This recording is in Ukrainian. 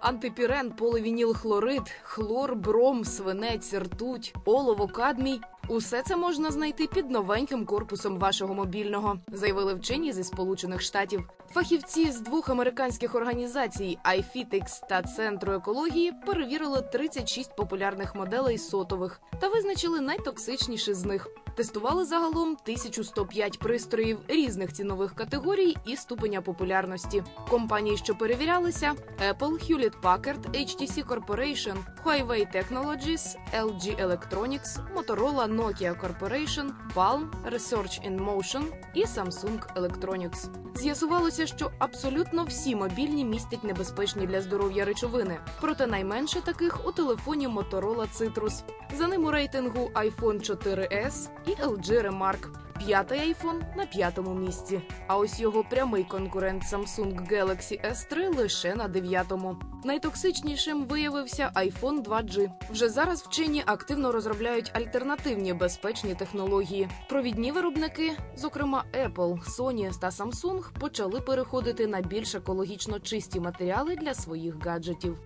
Антипірен, поливінілхлорид, хлор, бром, свинець, ртуть, олово, кадмій. Усе це можна знайти під новеньким корпусом вашого мобільного, заявили вчені зі Сполучених Штатів. Фахівці з двох американських організацій iFitix та Центру екології перевірили 36 популярних моделей сотових та визначили найтоксичніші з них. Тестували загалом 1105 пристроїв різних цінових категорій і ступеня популярності. Компанії, що перевірялися: Apple, Hewlett Packard, HTC Corporation, Huawei Technologies, LG Electronics, Motorola, Nokia Corporation, Palm, Research in Motion і Samsung Electronics. З'ясувалося, що абсолютно всі мобільні містять небезпечні для здоров'я речовини. Проте найменше таких у телефоні Motorola Citrus. За ним у рейтингу iPhone 4S і LG Remark. П'ятий iPhone на п'ятому місці. А ось його прямий конкурент Samsung Galaxy S3 лише на дев'ятому. Найтоксичнішим виявився iPhone 2G. Вже зараз вчені активно розробляють альтернативні безпечні технології. Провідні виробники, зокрема Apple, Sony та Samsung, почали переходити на більш екологічно чисті матеріали для своїх гаджетів.